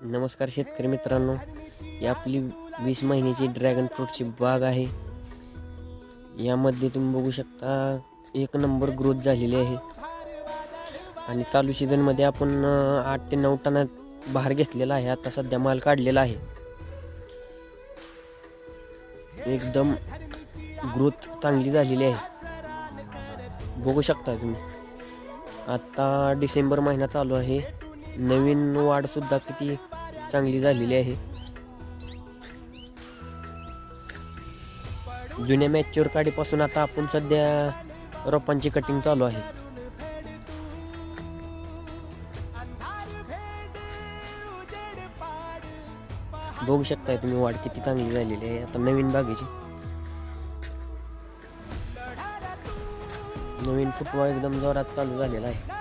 नमस्कार शेतकरी मित्रांनो ही आपली वीस महिन्याची ड्रॅगन फ्रूटची बाग आहे. यामध्ये तुम्ही बघू शकता एक नंबर ग्रोथ झालेली आहे. आणि चालू सीझनमध्ये आपण आठ ते नऊ टना बाहेर घेतलेला आहे. आता सध्या माल काढलेला आहे. एकदम ग्रोथ चांगली झालेली आहे. बघू शकता तुम्ही. आता डिसेंबर महिना चालू आहे. नवीन वाढ सुद्धा किती चांगली झालेली आहे. जुन्या मॅच्युअर काडीपासून आता आपण सध्या रोपांची कटिंग चालू आहे. बघू शकताय तुम्ही वाढ किती चांगली झालेली आहे. आता नवीन बागेची. नवीन फुटवा एकदम जोरात चालू झालेला आहे.